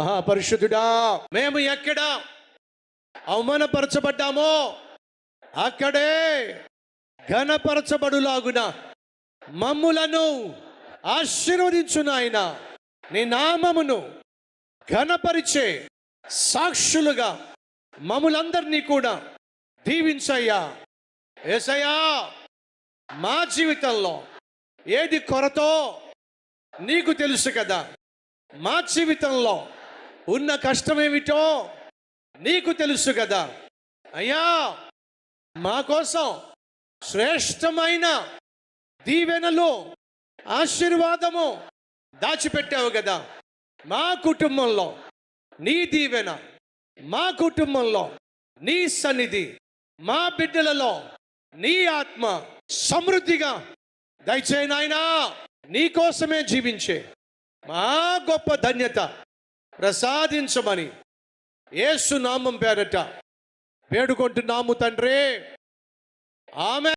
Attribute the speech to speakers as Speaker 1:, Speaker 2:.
Speaker 1: మహాపరిశుద్ధుడా మేము ఎక్కడ అవమానపరచబడ్డామో అక్కడే ఘనపరచబడులాగున మమ్ములను ఆశీర్వదించు నాయన. నీ నామమును ఘనపరిచే సాక్షులుగా మమ్ములందరినీ కూడా దీవించయ్యా. ఏసయ్యా మా జీవితంలో ఏది కొరతో నీకు తెలుసు కదా. మా జీవితంలో ఉన్న కష్టమేమిటో నీకు తెలుసు కదా. అయ్యా మా కోసం శ్రేష్టమైన దీవెనలు ఆశీర్వాదము దాచిపెట్టావు కదా. మా కుటుంబంలో నీ దీవెన మా కుటుంబంలో నీ సన్నిధి మా బిడ్డలలో నీ ఆత్మ సమృద్ధిగా దయచేనాయనా నీ కోసమే జీవించే. మా గొప్ప ధన్యత ప్రసాదించమని ఏసు నామం పేరట వేడుకుంటున్నాము తండ్రి. ఆమె